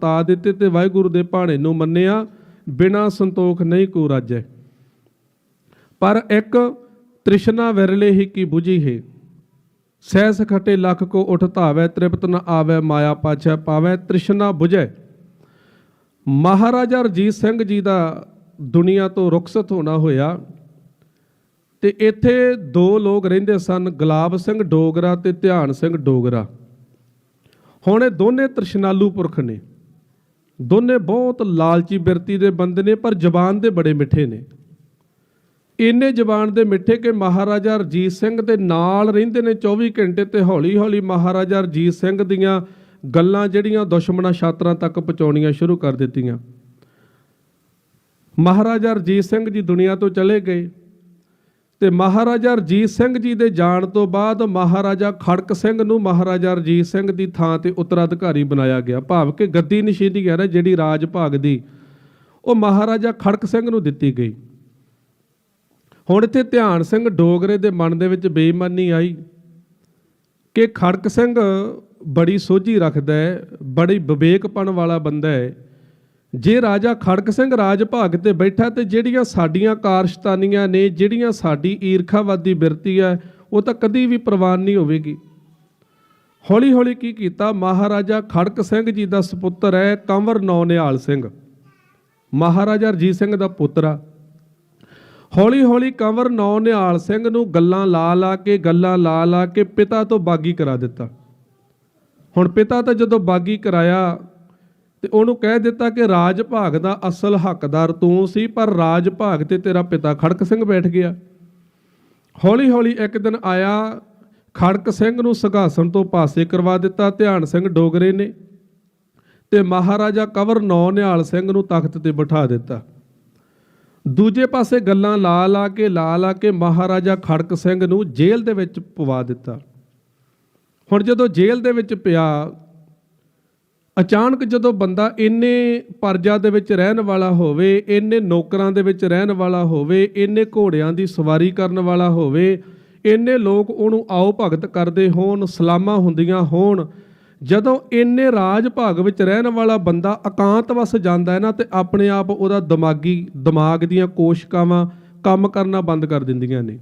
ਤਾ ਦਿੱਤੇ ਤੇ ਵਾਹਿਗੁਰੂ ਦੇ ਭਾਣੇ ਨੂੰ ਮੰਨਿਆ, ਬਿਨਾ ਸੰਤੋਖ ਨਹੀਂ ਕੋ ਰਾਜੈ। ਪਰ ਇੱਕ ਤ੍ਰਿਸ਼ਨਾ ਵਿਰਲੇ ਹੀ ਕੀ 부ਜੀ ਹੈ। ਸਹਿਸ ਖਟੇ ਲੱਖ ਕੋ ਉਠ ਧਾਵੈ, ਤ੍ਰਿਪਤ ਨ ਆਵੈ, ਮਾਇਆ ਪਾਛੈ ਪਾਵੈ, ਤ੍ਰਿਸ਼ਨਾ 부ਜੈ ਮਹਾਰਾਜਾ ਰਜੀਤ ਸਿੰਘ ਜੀ ਦਾ ਦੁਨੀਆ ਤੋਂ ਰੁਖਸਤ ਹੋਣਾ ਹੋਇਆ। ਤੇ ਇੱਥੇ ਦੋ ਲੋਕ ਰਹਿੰਦੇ ਸਨ, ਗੁਲਾਬ ਸਿੰਘ ਡੋਗਰਾ ਤੇ ਧਿਆਨ ਸਿੰਘ ਡੋਗਰਾ। ਹੁਣ ਇਹ ਦੋਨੇ ਤ੍ਰਿਸ਼ਨਾਲੂ ਪੁਰਖ ਨੇ। ਦੋਨੇ ਬਹੁਤ ਲਾਲਚੀ ਬਿਰਤੀ ਦੇ ਬੰਦੇ ਨੇ, ਪਰ ਜ਼ਬਾਨ ਦੇ ਬੜੇ ਮਿੱਠੇ ਨੇ। ਇੰਨੇ ਜ਼ਬਾਨ ਦੇ ਮਿੱਠੇ ਕਿ ਮਹਾਰਾਜਾ ਰਜੀਤ ਸਿੰਘ ਦੇ ਨਾਲ ਰਹਿੰਦੇ ਨੇ 24 ਘੰਟੇ ਤੇ ਹੌਲੀ ਹੌਲੀ ਮਹਾਰਾਜਾ ਰਜੀਤ ਸਿੰਘ ਦੀਆਂ ਗੱਲਾਂ ਜਿਹੜੀਆਂ ਦੁਸ਼ਮਣਾਂ ਛਾਤਰਾਂ ਤੱਕ ਪਹੁੰਚਾਉਣੀਆਂ ਸ਼ੁਰੂ ਕਰ ਦਿੱਤੀਆਂ। ਮਹਾਰਾਜਾ ਰਜੀਤ ਸਿੰਘ ਜੀ ਦੁਨੀਆ ਤੋਂ ਚਲੇ ਗਏ। ਤੇ ਮਹਾਰਾਜਾ ਰਜੀਤ ਸਿੰਘ ਜੀ ਦੇ ਜਾਣ ਤੋਂ ਬਾਅਦ ਮਹਾਰਾਜਾ ਖੜਕ ਸਿੰਘ ਨੂੰ ਮਹਾਰਾਜਾ ਰਜੀਤ ਸਿੰਘ ਦੀ ਥਾਂ ਤੇ ਉੱਤਰਾਧਿਕਾਰੀ ਬਣਾਇਆ ਗਿਆ। ਭਾਵ ਕਿ ਗੱਦੀ ਨਸ਼ੀਨੀ ਹੈ ਨਾ ਜਿਹੜੀ ਰਾਜ ਭਾਗ ਦੀ, ਉਹ ਮਹਾਰਾਜਾ ਖੜਕ ਸਿੰਘ ਨੂੰ ਦਿੱਤੀ ਗਈ। ਹੁਣ ਇੱਥੇ ਧਿਆਨ ਸਿੰਘ ਡੋਗਰੇ ਦੇ ਮਨ ਦੇ ਵਿੱਚ ਬੇਈਮਾਨੀ ਆਈ ਕਿ ਖੜਕ ਸਿੰਘ ਬੜੀ ਸੋਝੀ ਰੱਖਦਾ ਹੈ, ਬੜੀ ਵਿਵੇਕਪਣ ਵਾਲਾ ਬੰਦਾ ਹੈ। ਜੇ ਰਾਜਾ ਖੜਕ ਸਿੰਘ ਰਾਜ ਭਾਗ ਤੇ ਬੈਠਾ ਤੇ ਜਿਹੜੀਆਂ ਸਾਡੀਆਂ ਕਾਰਸ਼ਤਾਨੀਆਂ ਨੇ, ਜਿਹੜੀਆਂ ਸਾਡੀ ਈਰਖਾਵਾਦੀ ਬਿਰਤੀ ਹੈ, ਉਹ ਤਾਂ ਕਦੀ ਵੀ ਪ੍ਰਵਾਨ ਨਹੀਂ ਹੋਵੇਗੀ। ਹੌਲੀ ਹੌਲੀ ਕੀ ਕੀਤਾ? ਮਹਾਰਾਜਾ ਖੜਕ ਸਿੰਘ ਜੀ ਦਾ ਸੁਪੁੱਤਰ ਹੈ, ਕੰਵਰ ਨੌ ਨਿਹਾਲ ਸਿੰਘ। ਮਹਾਰਾਜਾ ਰਜੀਤ ਸਿੰਘ ਦਾ ਪੁੱਤਰ ਆ। ਹੌਲੀ ਹੌਲੀ ਕੰਵਰ ਨੌ ਨਿਹਾਲ ਸਿੰਘ ਨੂੰ ਗੱਲਾਂ ਲਾ ਲਾ ਕੇ, ਗੱਲਾਂ ਲਾ ਲਾ ਕੇ ਪਿਤਾ ਤੋਂ ਬਾਗੀ ਕਰਾ ਦਿੱਤਾ। ਹੁਣ ਪਿਤਾ ਤਾਂ ਜਦੋਂ ਬਾਗੀ ਕਰਾਇਆ ਤੇ ਉਹਨੂੰ ਕਹਿ ਦਿੱਤਾ ਕਿ ਰਾਜ ਭਾਗ ਦਾ ਅਸਲ ਹੱਕਦਾਰ ਤੂੰ ਸੀ, ਪਰ ਰਾਜ ਭਾਗ ਤੇ ਤੇਰਾ ਪਿਤਾ ਖੜਕ ਸਿੰਘ ਬੈਠ ਗਿਆ। ਹੌਲੀ ਹੌਲੀ ਇੱਕ ਦਿਨ ਆਇਆ, ਖੜਕ ਸਿੰਘ ਨੂੰ ਸਿੰਘਾਸਣ ਤੋਂ ਪਾਸੇ ਕਰਵਾ ਦਿੱਤਾ, ਧਿਆਨ ਸਿੰਘ ਡੋਗਰੇ ਨੇ ਤੇ ਮਹਾਰਾਜਾ ਕਵਰ ਨੌ ਨਿਹਾਲ ਸਿੰਘ ਨੂੰ ਤਖਤ ਤੇ ਬਿਠਾ ਦਿੱਤਾ। ਦੂਜੇ ਪਾਸੇ ਗੱਲਾਂ ਲਾ ਲਾ ਕੇ, ਲਾ ਲਾ ਕੇ ਮਹਾਰਾਜਾ ਖੜਕ ਸਿੰਘ ਨੂੰ ਜੇਲ੍ਹ ਦੇ ਵਿੱਚ ਪਵਾ ਦਿੱਤਾ। ਹੁਣ ਜਦੋਂ ਜੇਲ੍ਹ ਦੇ ਵਿੱਚ ਪਿਆ ਅਚਾਨਕ ਜਦੋਂ ਬੰਦਾ ਇੰਨੇ ਪਰਜਾ ਦੇ ਵਿੱਚ ਰਹਿਣ ਵਾਲਾ ਹੋਵੇ, ਇੰਨੇ ਨੌਕਰਾਂ ਦੇ ਵਿੱਚ ਰਹਿਣ ਵਾਲਾ ਹੋਵੇ, ਇੰਨੇ ਘੋੜਿਆਂ ਦੀ ਸਵਾਰੀ ਕਰਨ ਵਾਲਾ ਹੋਵੇ, ਇੰਨੇ ਲੋਕ ਉਹਨੂੰ ਆਓ ਭਗਤ ਕਰਦੇ ਹੋਣ, ਸਲਾਮਾਂ ਹੁੰਦੀਆਂ ਹੋਣ, ਜਦੋਂ ਇੰਨੇ ਰਾਜ ਭਾਗ ਵਿੱਚ ਰਹਿਣ ਵਾਲਾ ਬੰਦਾ ਇਕਾਂਤ ਵਸ ਜਾਂਦਾ ਹੈ ਨਾ ਤੇ ਆਪਣੇ ਆਪ ਉਹਦਾ ਦਿਮਾਗੀ, ਦਿਮਾਗ ਦੀਆਂ ਕੋਸ਼ਿਕਾਵਾਂ ਕੰਮ ਕਰਨਾ ਬੰਦ ਕਰ ਦਿੰਦੀਆਂ ਨੇ।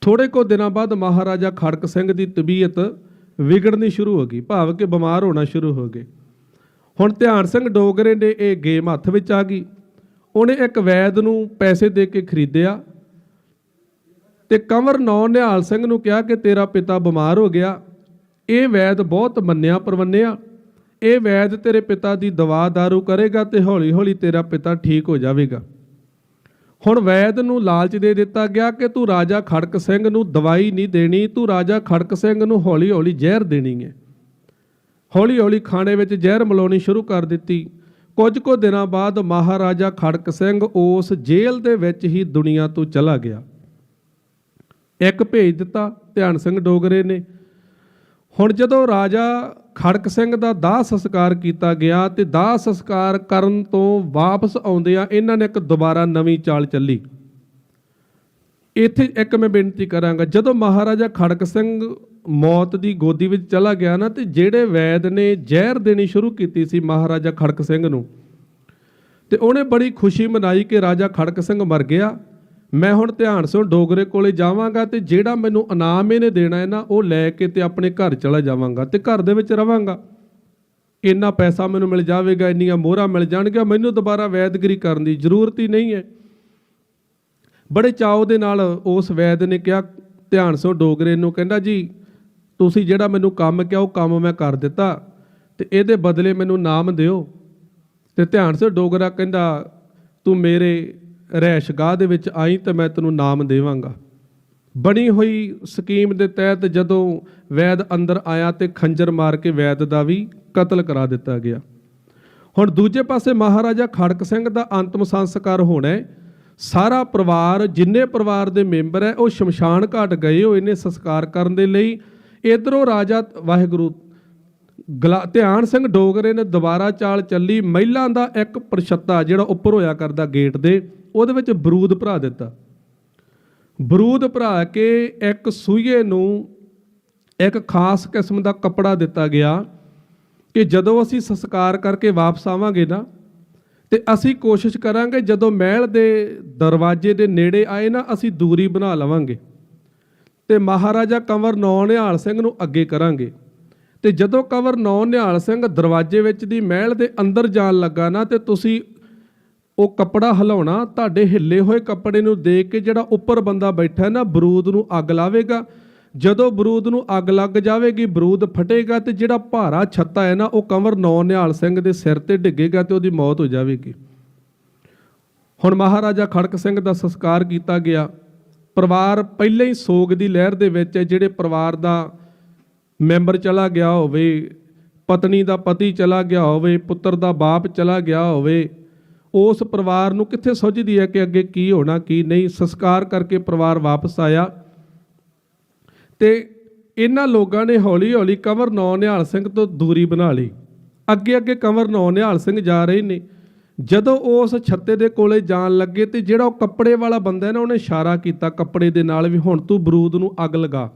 ਥੋੜੇ ਕੋ ਦਿਨਾਂ ਬਾਅਦ ਮਹਾਰਾਜਾ ਖੜਕ ਸਿੰਘ ਦੀ ਤਬੀਅਤ ਵਿਗੜਨੀ ਸ਼ੁਰੂ ਹੋ ਗਈ, ਭਾਵ ਕਿ ਬਿਮਾਰ ਹੋਣਾ ਸ਼ੁਰੂ ਹੋ ਗਏ। ਹੁਣ ਧਿਆਨ ਸਿੰਘ ਡੋਗਰੇ ਨੇ ਇਹ ਗੇਮ ਹੱਥ ਵਿੱਚ ਆ ਗਈ। ਉਹਨੇ ਇੱਕ ਵੈਦ ਨੂੰ ਪੈਸੇ ਦੇ ਕੇ ਖਰੀਦਿਆ ਤੇ ਕੰਵਰ ਨੌ ਨਿਹਾਲ ਸਿੰਘ ਨੂੰ ਕਿਹਾ ਕਿ ਤੇਰਾ ਪਿਤਾ ਬਿਮਾਰ ਹੋ ਗਿਆ। ਇਹ ਵੈਦ ਬਹੁਤ ਮੰਨਿਆ ਪਰਵੰਨਿਆ। ਇਹ ਵੈਦ ਤੇਰੇ ਪਿਤਾ ਦੀ ਦਵਾ ਦਾਰੂ ਕਰੇਗਾ ਤੇ ਹੌਲੀ ਹੌਲੀ ਤੇਰਾ ਪਿਤਾ ਠੀਕ ਹੋ ਜਾਵੇਗਾ। ਹੁਣ ਵੈਦ ਨੂੰ ਲਾਲਚ ਦੇ ਦਿੱਤਾ ਗਿਆ ਕਿ ਤੂੰ ਰਾਜਾ ਖੜਕ ਸਿੰਘ ਨੂੰ ਦਵਾਈ ਨਹੀਂ ਦੇਣੀ, ਤੂੰ ਰਾਜਾ ਖੜਕ ਸਿੰਘ ਨੂੰ ਹੌਲੀ ਹੌਲੀ ਜ਼ਹਿਰ ਦੇਣੀ ਹੈ। ਹੌਲੀ ਹੌਲੀ ਖਾਣੇ ਵਿੱਚ ਜ਼ਹਿਰ ਮਿਲਾਉਣੀ ਸ਼ੁਰੂ ਕਰ ਦਿੱਤੀ। ਕੁਝ ਕੁ ਦਿਨਾਂ ਬਾਅਦ ਮਹਾਰਾਜਾ ਖੜਕ ਸਿੰਘ ਉਸ ਜੇਲ੍ਹ ਦੇ ਵਿੱਚ ਹੀ ਦੁਨੀਆ ਤੋਂ ਚਲਾ ਗਿਆ। ਇੱਕ ਭੇਜ ਦਿੱਤਾ, ਧਿਆਨ ਸਿੰਘ ਡੋਗਰੇ ਨੇ। ਹੁਣ ਜਦੋਂ ਰਾਜਾ ਖੜਕ ਸਿੰਘ ਦਾ ਦਾਹ ਸੰਸਕਾਰ ਕੀਤਾ ਗਿਆ ਤੇ ਦਾਹ ਸੰਸਕਾਰ ਕਰਨ ਤੋਂ ਵਾਪਸ ਆਉਂਦਿਆਂ ਇਹਨਾਂ ਨੇ ਇੱਕ ਦੁਬਾਰਾ ਨਵੀਂ ਚਾਲ ਚੱਲੀ। ਇੱਥੇ ਇੱਕ ਮੈਂ ਬੇਨਤੀ ਕਰਾਂਗਾ, ਜਦੋਂ ਮਹਾਰਾਜਾ ਖੜਕ ਸਿੰਘ ਮੌਤ ਦੀ ਗੋਦੀ ਵਿੱਚ ਚਲਾ ਗਿਆ ਨਾ, ਤੇ ਜਿਹੜੇ ਵੈਦ ਨੇ ਜ਼ਹਿਰ ਦੇਣੀ ਸ਼ੁਰੂ ਕੀਤੀ ਸੀ ਮਹਾਰਾਜਾ ਖੜਕ ਸਿੰਘ ਨੂੰ, ਤੇ ਉਹਨੇ ਬੜੀ ਖੁਸ਼ੀ ਮਨਾਈ ਕਿ ਰਾਜਾ ਖੜਕ ਸਿੰਘ ਮਰ ਗਿਆ। ਮੈਂ ਹੁਣ ਧਿਆਨ ਸਿੰਘ ਡੋਗਰੇ ਕੋਲੇ ਜਾਵਾਂਗਾ ਤੇ ਜਿਹੜਾ ਮੈਨੂੰ ਇਨਾਮ ਇਹਨੇ ਦੇਣਾ ਹੈ ਨਾ, ਉਹ ਲੈ ਕੇ ਤੇ ਆਪਣੇ ਘਰ ਚਲਾ ਜਾਵਾਂਗਾ ਤੇ ਘਰ ਦੇ ਵਿੱਚ ਰਵਾਂਗਾ। ਇੰਨਾ ਪੈਸਾ ਮੈਨੂੰ ਮਿਲ ਜਾਵੇਗਾ, ਇੰਨੀਆਂ ਮੋਹਰਾਂ ਮਿਲ ਜਾਣਗੀਆਂ, ਮੈਨੂੰ ਦੁਬਾਰਾ ਵੈਦਗਰੀ ਕਰਨ ਦੀ ਜ਼ਰੂਰਤ ਹੀ ਨਹੀਂ ਹੈ। ਬੜੇ ਚਾਅ ਦੇ ਨਾਲ ਉਸ ਵੈਦ ਨੇ ਕਿਹਾ, ਧਿਆਨ ਸਿੰਘ ਡੋਗਰੇ ਨੂੰ, ਕਹਿੰਦਾ ਜੀ, ਤੁਸੀਂ ਜਿਹੜਾ ਮੈਨੂੰ ਕੰਮ ਕਿਹਾ, ਉਹ ਕੰਮ ਮੈਂ ਕਰ ਦਿੱਤਾ ਤੇ ਇਹਦੇ ਬਦਲੇ ਮੈਨੂੰ ਨਾਮ ਦਿਓ। ਤੇ ਧਿਆਨ ਸਿੰਘ ਡੋਗਰਾ ਕਹਿੰਦਾ, ਤੂੰ ਮੇਰੇ ਰਹਿਸ਼ਗਾਹ ਦੇ ਵਿੱਚ ਆਈ ਤਾਂ ਮੈਂ ਤੈਨੂੰ ਨਾਮ ਦੇਵਾਂਗਾ। ਬਣੀ ਹੋਈ ਸਕੀਮ ਦੇ ਤਹਿਤ ਜਦੋਂ ਵੈਦ ਅੰਦਰ ਆਇਆ ਤੇ ਖੰਜਰ ਮਾਰ ਕੇ ਵੈਦ ਦਾ ਵੀ ਕਤਲ ਕਰਾ ਦਿੱਤਾ ਗਿਆ। ਹੁਣ ਦੂਜੇ ਪਾਸੇ ਮਹਾਰਾਜਾ ਖੜਕ ਸਿੰਘ ਦਾ ਅੰਤਮ ਸੰਸਕਾਰ ਹੋਣਾ ਹੈ। ਸਾਰਾ ਪਰਿਵਾਰ, ਜਿੰਨੇ ਪਰਿਵਾਰ ਦੇ ਮੈਂਬਰ ਹੈ, ਉਹ ਸ਼ਮਸ਼ਾਨ ਘਾਟ ਗਏ ਹੋਏ ਨੇ ਸੰਸਕਾਰ ਕਰਨ ਦੇ ਲਈ। ਇਧਰੋਂ ਰਾਜਾ ਵਾਹਿਗੁਰੂ ਗਲਾ, ਧਿਆਨ ਸਿੰਘ ਡੋਗਰੇ ਨੇ ਦੁਬਾਰਾ ਚਾਲ ਚੱਲੀ। ਮਹਿਲਾਂ ਦਾ ਇੱਕ ਪ੍ਰਸ਼ੱਤਾ ਜਿਹੜਾ ਉੱਪਰ ਹੋਇਆ ਕਰਦਾ ਗੇਟ ਦੇ। ਉਹਦੇ ਵਿੱਚ ਬਰੂਦ ਭਰਾ ਦਿੱਤਾ। ਬਰੂਦ ਭਰਾ ਕੇ ਇੱਕ ਸੂਈਏ ਨੂੰ ਇੱਕ ਖਾਸ ਕਿਸਮ ਦਾ ਕੱਪੜਾ ਦਿੱਤਾ ਗਿਆ ਕਿ ਜਦੋਂ ਅਸੀਂ ਸੰਸਕਾਰ ਕਰਕੇ ਵਾਪਸ ਆਵਾਂਗੇ ਨਾ, ਤੇ ਅਸੀਂ ਕੋਸ਼ਿਸ਼ ਕਰਾਂਗੇ ਜਦੋਂ ਮਹਿਲ ਦੇ ਦਰਵਾਜ਼ੇ ਦੇ ਨੇੜੇ ਆਏ ਨਾ, ਅਸੀਂ ਦੂਰੀ ਬਣਾ ਲਵਾਂਗੇ ਤੇ ਮਹਾਰਾਜਾ ਕੰਵਰ ਨੌ ਨਿਹਾਲ ਸਿੰਘ ਨੂੰ ਅੱਗੇ ਕਰਾਂਗੇ। ਤੇ ਜਦੋਂ ਕੰਵਰ ਨੌ ਨਿਹਾਲ ਸਿੰਘ ਦਰਵਾਜ਼ੇ ਵਿੱਚ ਦੀ ਮਹਿਲ ਦੇ ਅੰਦਰ ਜਾਣ ਲੱਗਾ ਨਾ, ਤੇ ਤੁਸੀਂ ਉਹ ਕੱਪੜਾ ਹਿਲਾਉਣਾ, ਤੁਹਾਡੇ ਹਿੱਲੇ ਹੋਏ ਕੱਪੜੇ ਨੂੰ ਦੇਖ ਕੇ ਜਿਹੜਾ ਉੱਪਰ ਬੰਦਾ ਬੈਠਾ ਨਾ, ਬਰੂਦ ਨੂੰ ਅੱਗ ਲਾਵੇਗਾ। ਜਦੋਂ ਬਰੂਦ ਨੂੰ ਅੱਗ ਲੱਗ ਜਾਵੇਗੀ, ਬਰੂਦ ਫਟੇਗਾ ਤੇ ਜਿਹੜਾ ਭਾਰਾ ਛੱਤਾ ਹੈ ਨਾ, ਉਹ ਕੰਵਰ ਨੌ ਨਿਹਾਲ ਸਿੰਘ ਦੇ ਸਿਰ ਤੇ ਡਿੱਗੇਗਾ ਤੇ ਉਹਦੀ ਮੌਤ ਹੋ ਜਾਵੇਗੀ। ਹੁਣ ਮਹਾਰਾਜਾ ਖੜਕ ਸਿੰਘ ਦਾ ਸੰਸਕਾਰ ਕੀਤਾ ਗਿਆ। ਪਰਿਵਾਰ ਪਹਿਲਾਂ ਹੀ ਸੋਗ ਦੀ ਲਹਿਰ ਦੇ ਵਿੱਚ ਹੈ, ਜਿਹੜੇ ਪਰਿਵਾਰ ਦਾ ਮੈਂਬਰ ਚਲਾ ਗਿਆ ਹੋਵੇ, ਪਤਨੀ ਦਾ ਪਤੀ ਚਲਾ ਗਿਆ ਹੋਵੇ, ਪੁੱਤਰ ਦਾ ਬਾਪ ਚਲਾ ਗਿਆ ਹੋਵੇ ਉਸ ਪਰਿਵਾਰ ਨੂੰ ਕਿੱਥੇ ਸੁੱਝਦੀ ਹੈ ਕਿ ਅੱਗੇ ਕੀ ਹੋਣਾ, ਕੀ ਨਹੀਂ? ਸੰਸਕਾਰ ਕਰਕੇ ਪਰਿਵਾਰ ਵਾਪਸ ਆਇਆ। ਤੇ ਇਹਨਾਂ ਲੋਕਾਂ ਨੇ ਹੌਲੀ ਹੌਲੀ ਕੰਵਰ ਨੌ ਨਿਹਾਲ ਸਿੰਘ ਤੋਂ ਦੂਰੀ ਬਣਾ ਲਈ। ਅੱਗੇ ਅੱਗੇ ਕੰਵਰ ਨੌ ਨਿਹਾਲ ਸਿੰਘ ਜਾ ਰਹੇ ਨੇ। ਜਦੋਂ ਉਸ ਛੱਤੇ ਦੇ ਕੋਲੇ ਜਾਣ ਲੱਗੇ ਤੇ ਜਿਹੜਾ ਉਹ ਕੱਪੜੇ ਵਾਲਾ ਬੰਦਾ ਹੈ ਨਾ, ਉਹਨੇ ਇਸ਼ਾਰਾ ਕੀਤਾ ਕੱਪੜੇ ਦੇ ਨਾਲ ਵੀ, ਹੁਣ ਤੂੰ ਬਰੂਦ ਨੂੰ ਅੱਗ ਲਗਾ।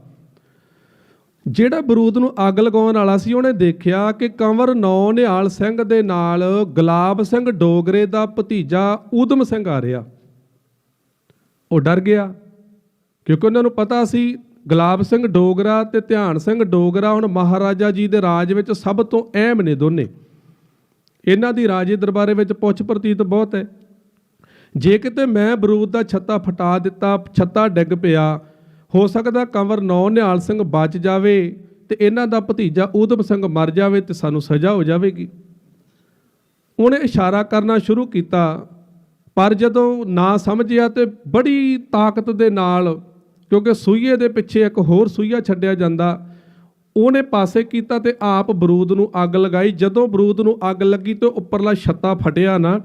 ਜਿਹੜਾ ਬਰੂਦ ਨੂੰ ਅੱਗ ਲਗਾਉਣ ਵਾਲਾ ਸੀ, ਉਹਨੇ ਦੇਖਿਆ ਕਿ ਕੰਵਰ ਨੌ ਨਿਹਾਲ ਸਿੰਘ ਦੇ ਨਾਲ ਗੁਲਾਬ ਸਿੰਘ ਡੋਗਰੇ ਦਾ ਭਤੀਜਾ ਊਧਮ ਸਿੰਘ ਆ ਰਿਹਾ। ਉਹ ਡਰ ਗਿਆ, ਕਿਉਂਕਿ ਉਹਨਾਂ ਨੂੰ ਪਤਾ ਸੀ, ਗੁਲਾਬ ਸਿੰਘ ਡੋਗਰਾ ਤੇ ਧਿਆਨ ਸਿੰਘ ਡੋਗਰਾ ਹੁਣ ਮਹਾਰਾਜਾ ਜੀ ਦੇ ਰਾਜ ਵਿੱਚ ਸਭ ਤੋਂ ਅਹਿਮ ਨੇ ਦੋਨੇ। ਇਹਨਾਂ ਦੀ ਰਾਜੇ ਦਰਬਾਰੇ ਵਿੱਚ ਪੁੱਛ ਪ੍ਰਤੀਤ ਬਹੁਤ ਹੈ। ਜੇ ਕਿਤੇ ਮੈਂ ਬਰੂਦ ਦਾ ਛੱਤਾ ਫਟਾ ਦਿੱਤਾ, ਛੱਤਾ ਡਿੱਗ ਪਿਆ ਹੋ ਸਕਦਾ ਕੰਵਰ ਨੌ ਨਿਹਾਲ ਸਿੰਘ ਬਚ ਜਾਵੇ ਤੇ ਇਹਨਾਂ ਦਾ ਭਤੀਜਾ ਊਧਮ ਸਿੰਘ ਮਰ ਜਾਵੇ ਤੇ ਸਾਨੂੰ ਸਜ਼ਾ ਹੋ ਜਾਵੇਗੀ। ਉਹਨੇ ਇਸ਼ਾਰਾ ਕਰਨਾ ਸ਼ੁਰੂ ਕੀਤਾ, ਪਰ ਜਦੋਂ ਨਾ ਸਮਝਿਆ ਤੇ ਬੜੀ ਤਾਕਤ ਦੇ ਨਾਲ, ਕਿਉਂਕਿ ਸੂਈਏ ਦੇ ਪਿੱਛੇ ਇੱਕ ਹੋਰ ਸੂਈਆ ਛੱਡਿਆ ਜਾਂਦਾ, ਉਹਨੇ ਪਾਸੇ ਕੀਤਾ ਤੇ ਆਪ ਬਰੂਦ ਨੂੰ ਅੱਗ ਲਗਾਈ। ਜਦੋਂ ਬਰੂਦ ਨੂੰ ਅੱਗ ਲੱਗੀ ਤੇ ਉੱਪਰਲਾ ਛੱਤਾ ਫਟਿਆ ਨਾ,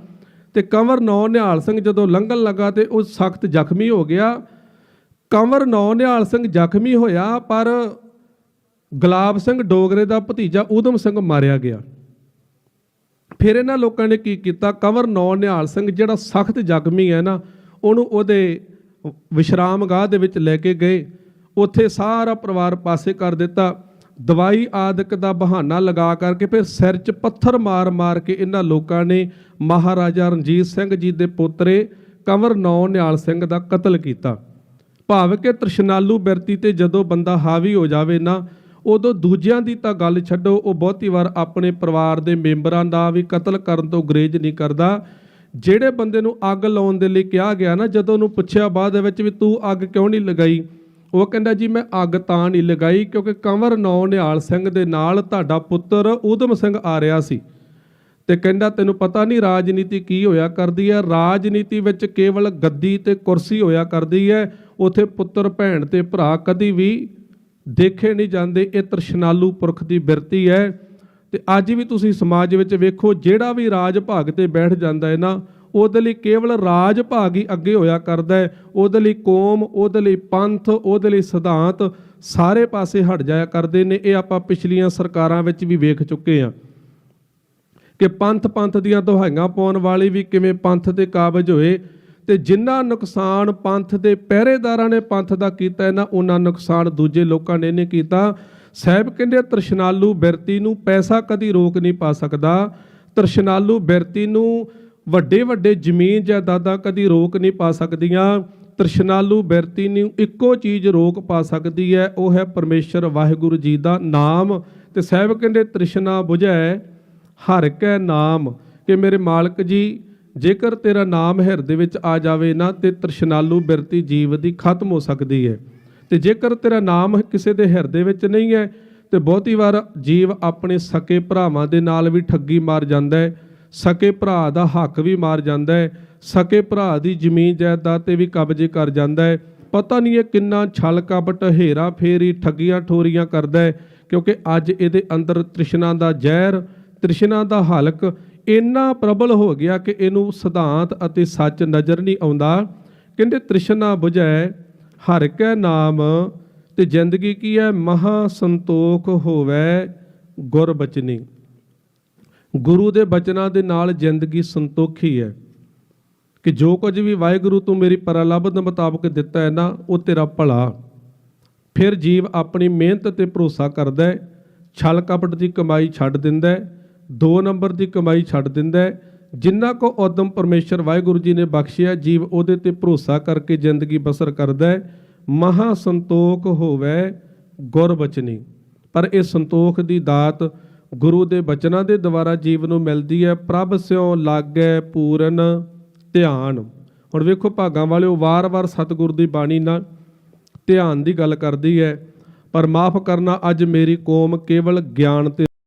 ਤੇ ਕੰਵਰ ਨੌ ਨਿਹਾਲ ਸਿੰਘ ਜਦੋਂ ਲੰਘਣ ਲੱਗਾ ਤੇ ਉਹ ਸਖਤ ਜ਼ਖਮੀ ਹੋ ਗਿਆ। ਕੰਵਰ ਨੌ ਨਿਹਾਲ ਸਿੰਘ ਜ਼ਖਮੀ ਹੋਇਆ, ਪਰ ਗੁਲਾਬ ਸਿੰਘ ਡੋਗਰੇ ਦਾ ਭਤੀਜਾ ਊਧਮ ਸਿੰਘ ਮਾਰਿਆ ਗਿਆ। ਫਿਰ ਇਹਨਾਂ ਲੋਕਾਂ ਨੇ ਕੀ ਕੀਤਾ? ਕੰਵਰ ਨੌ ਨਿਹਾਲ ਸਿੰਘ ਜਿਹੜਾ ਸਖਤ ਜ਼ਖਮੀ ਹੈ ਨਾ, ਉਹਨੂੰ ਉਹਦੇ ਵਿਸ਼ਰਾਮਗਾਹ ਦੇ ਵਿੱਚ ਲੈ ਕੇ ਗਏ। ਉੱਥੇ ਸਾਰਾ ਪਰਿਵਾਰ ਪਾਸੇ ਕਰ ਦਿੱਤਾ। ਦਵਾਈ ਆਦਿਕ ਦਾ ਬਹਾਨਾ ਲਗਾ ਕਰਕੇ ਫਿਰ ਸਿਰ 'ਚ ਪੱਥਰ ਮਾਰ-ਮਾਰ ਕੇ ਇਹਨਾਂ ਲੋਕਾਂ ਨੇ ਮਹਾਰਾਜਾ ਰਣਜੀਤ ਸਿੰਘ ਜੀ ਦੇ ਪੋਤਰੇ ਕੰਵਰ ਨੌ ਨਿਹਾਲ ਸਿੰਘ ਦਾ ਕਤਲ ਕੀਤਾ। ਭਾਵ ਕਿ ਤ੍ਰਿਸ਼ਨਾਲੂ ਬਿਰਤੀ ਤੇ ਜਦੋਂ ਬੰਦਾ ਹਾਵੀ ਹੋ ਜਾਵੇ ਨਾ, ਉਦੋਂ ਦੂਜਿਆਂ ਦੀ ਤਾਂ ਗੱਲ ਛੱਡੋ, ਉਹ ਬਹੁਤੀ ਵਾਰ ਆਪਣੇ ਪਰਿਵਾਰ ਦੇ ਮੈਂਬਰਾਂ ਦਾ ਵੀ ਕਤਲ ਕਰਨ ਤੋਂ ਗਰੇਜ ਨਹੀਂ ਕਰਦਾ। ਜਿਹੜੇ ਬੰਦੇ ਨੂੰ ਅੱਗ ਲਾਉਣ ਦੇ ਲਈ ਕਿਹਾ ਗਿਆ ਨਾ, ਜਦੋਂ ਉਹਨੂੰ ਪੁੱਛਿਆ ਬਾਅਦ ਦੇ ਵਿੱਚ ਵੀ ਤੂੰ ਅੱਗ ਕਿਉਂ ਨਹੀਂ ਲਗਾਈ? ਉਹ ਕਹਿੰਦਾ ਜੀ, ਮੈਂ ਅੱਗ ਤਾਂ ਨਹੀਂ ਲਗਾਈ ਕਿਉਂਕਿ ਕੰਵਰ ਨੌ ਨਿਹਾਲ ਸਿੰਘ ਦੇ ਨਾਲ ਤੁਹਾਡਾ ਪੁੱਤਰ ਊਧਮ ਸਿੰਘ ਆ ਰਿਹਾ ਸੀ। ਤੇ ਕਹਿੰਦਾ, ਤੈਨੂੰ ਪਤਾ ਨਹੀਂ ਰਾਜਨੀਤੀ ਕੀ ਹੋਇਆ ਕਰਦੀ ਹੈ? ਰਾਜਨੀਤੀ ਵਿੱਚ ਕੇਵਲ ਗੱਦੀ ਤੇ ਕੁਰਸੀ ਹੋਇਆ ਕਰਦੀ ਹੈ। ਉਥੇ ਪੁੱਤਰ, ਭੈਣ ਤੇ ਭਰਾ ਕਦੀ ਵੀ ਦੇਖੇ ਨਹੀਂ ਜਾਂਦੇ। ਇਹ ਤਰਸ਼ਨਾਲੂ ਪੁਰਖ ਦੀ ਬਿਰਤੀ ਹੈ। ਤੇ ਅੱਜ ਵੀ ਤੁਸੀਂ ਸਮਾਜ ਵਿੱਚ ਵੇਖੋ, ਜਿਹੜਾ ਵੀ ਰਾਜ ਭਾਗ ਤੇ ਬੈਠ ਜਾਂਦਾ ਹੈ ਨਾ, ਉਹਦੇ ਲਈ ਕੇਵਲ ਰਾਜ ਭਾਗ ਹੀ ਅੱਗੇ ਹੋਇਆ ਕਰਦਾ ਹੈ। ਉਹਦੇ ਲਈ ਕੌਮ, ਉਹਦੇ ਲਈ ਪੰਥ, ਉਹਦੇ ਲਈ ਸਿਧਾਂਤ ਸਾਰੇ ਪਾਸੇ ਹਟ ਜਾਇਆ ਕਰਦੇ ਨੇ। ਇਹ ਆਪਾਂ ਪਿਛਲੀਆਂ ਸਰਕਾਰਾਂ ਵਿੱਚ ਵੀ ਵੇਖ ਚੁੱਕੇ ਹਾਂ ਕਿ ਪੰਥ ਪੰਥ ਦੀਆਂ ਦੁਹਾਈਆਂ ਪਾਉਣ ਵਾਲੇ ਵੀ ਕਿਵੇਂ ਪੰਥ ਤੇ ਕਾਬਜ ਹੋਏ। ਤੇ ਜਿੰਨਾ ਨੁਕਸਾਨ ਪੰਥ ਦੇ ਪਹਿਰੇਦਾਰਾਂ ਨੇ ਪੰਥ ਦਾ ਕੀਤਾ ਹੈ ਨਾ ਉਹਨਾਂ ਨੁਕਸਾਨ ਦੂਜੇ ਲੋਕਾਂ ਨੇ ਨਹੀਂ ਕੀਤਾ। ਸਾਹਿਬ ਕਹਿੰਦੇ ਤ੍ਰਿਸ਼ਨਾਲੂ ਬਿਰਤੀ ਨੂੰ ਪੈਸਾ ਕਦੀ ਰੋਕ ਨਹੀਂ ਪਾ ਸਕਦਾ। ਤ੍ਰਿਸ਼ਨਾਲੂ ਬਿਰਤੀ ਨੂੰ ਵੱਡੇ ਵੱਡੇ ਜ਼ਮੀਨ ਜਾਇਦਾਦਾਂ ਕਦੀ ਰੋਕ ਨਹੀਂ ਪਾ ਸਕਦੀਆਂ। ਤ੍ਰਿਸ਼ਨਾਲੂ ਬਿਰਤੀ ਨੂੰ ਇੱਕੋ ਚੀਜ਼ ਰੋਕ ਪਾ ਸਕਦੀ ਹੈ, ਉਹ ਹੈ ਪਰਮੇਸ਼ਰ ਵਾਹਿਗੁਰੂ ਜੀ ਦਾ ਨਾਮ। ਤੇ ਸਾਹਿਬ ਕਹਿੰਦੇ, ਤ੍ਰਿਸ਼ਨਾ 부ਝੈ ਹਰ ਕੈ ਨਾਮ। ਕਿ ਮੇਰੇ ਮਾਲਕ ਜੀ ਜੇਕਰ ਤੇਰਾ ਨਾਮ ਹਿਰਦੇ ਵਿੱਚ ਆ ਜਾਵੇ ਨਾ, ਤੇ ਤ੍ਰਿਸ਼ਨਾਲੂ ਬਿਰਤੀ ਜੀਵ ਦੀ ਖਤਮ ਹੋ ਸਕਦੀ ਹੈ ਤੇ ਜੇਕਰ ਤੇਰਾ ਨਾਮ ਕਿਸੇ ਦੇ ਹਿਰਦੇ ਵਿੱਚ ਨਹੀਂ ਹੈ ਤੇ ਬਹੁਤੀ ਵਾਰ ਜੀਵ ਆਪਣੇ ਸਕੇ ਭਰਾਵਾਂ ਦੇ ਨਾਲ ਵੀ ਠੱਗੀ ਮਾਰ ਜਾਂਦਾ ਹੈ ਸਕੇ ਭਰਾ ਦਾ ਹੱਕ ਵੀ ਮਾਰ ਜਾਂਦਾ ਹੈ ਸਕੇ ਭਰਾ ਦੀ ਜ਼ਮੀਨ ਜਾਇਦਾਦ ਤੇ ਵੀ ਕਬਜ਼ੇ ਕਰ ਜਾਂਦਾ ਹੈ ਪਤਾ ਨਹੀਂ ਇਹ ਕਿੰਨਾ ਛਲ ਕਪਟ ਹੇਰਾ ਫੇਰੀ ਠੱਗੀਆਂ ਠੋਰੀਆਂ ਕਰਦਾ ਹੈ ਕਿਉਂਕਿ ਅੱਜ ਇਹਦੇ ਅੰਦਰ ਤ੍ਰਿਸ਼ਨਾ ਦਾ ਜ਼ਹਿਰ, ਤ੍ਰਿਸ਼ਨਾ ਦਾ ਹਲਕ ਇੰਨਾ ਪ੍ਰਬਲ ਹੋ ਗਿਆ ਕਿ ਇਹਨੂੰ ਸਿਧਾਂਤ ਅਤੇ ਸੱਚ ਨਜ਼ਰ ਨਹੀਂ ਆਉਂਦਾ। ਕਹਿੰਦੇ ਤ੍ਰਿਸ਼ਨਾ 부ਝੈ ਹਰ ਕੈ ਨਾਮ, ਤੇ ਜ਼ਿੰਦਗੀ ਕੀ ਹੈ ਮਹਾ ਸੰਤੋਖ ਹੋਵੇ ਗੁਰ ਬਚਨੀ ਗੁਰੂ ਦੇ ਬਚਨਾਂ ਦੇ ਨਾਲ ਜ਼ਿੰਦਗੀ ਸੰਤੋਖੀ ਹੈ ਕਿ ਜੋ ਕੁਝ ਵੀ ਵਾਹਿਗੁਰੂ ਤੂੰ ਮੇਰੀ ਪਰਲੱਭ ਦੇ ਮੁਤਾਬਕ ਦਿੱਤਾ ਹੈ ਨਾ, ਉਹ ਤੇਰਾ ਭਲਾ। ਫਿਰ ਜੀਵ ਆਪਣੀ ਮਿਹਨਤ ਤੇ ਭਰੋਸਾ ਕਰਦਾ ਹੈ ਛਲ ਕਪਟ ਦੀ ਕਮਾਈ ਛੱਡ ਦਿੰਦਾ ਹੈ ਦੋ ਨੰਬਰ ਦੀ ਕਮਾਈ ਛੱਡ ਦਿੰਦਾ ਹੈ। ਜਿੰਨਾ ਕੋ ਉਦਮ ਪਰਮੇਸ਼ਰ ਵਾਹਿਗੁਰੂ ਜੀ ਨੇ ਬਖਸ਼ਿਆ, ਜੀਵ ਉਹਦੇ ਤੇ ਭਰੋਸਾ ਕਰਕੇ ਜ਼ਿੰਦਗੀ ਬਸਰ ਕਰਦਾ ਹੈ। ਮਹਾ ਸੰਤੋਖ ਹੋਵੇ ਗੁਰ ਬਚਨੀ ਪਰ ਇਹ ਸੰਤੋਖ ਦੀ ਦਾਤ ਗੁਰੂ ਦੇ ਬਚਨਾਂ ਦੇ ਦੁਆਰਾ ਜੀਵ ਨੂੰ ਮਿਲਦੀ ਹੈ। ਪ੍ਰਭ ਸਿਉ ਲਾਗੈ ਪੂਰਨ ਧਿਆਨ। ਹੁਣ ਵੇਖੋ ਭਾਗਾਂ ਵਾਲਿਓ, ਵਾਰ-ਵਾਰ ਸਤਿਗੁਰ ਦੀ ਬਾਣੀ ਨਾਲ ਧਿਆਨ ਦੀ ਗੱਲ ਕਰਦੀ ਹੈ। ਪਰ ਮਾਫ ਕਰਨਾ, ਅੱਜ ਮੇਰੀ ਕੌਮ ਕੇਵਲ ਗਿਆਨ ਤੇ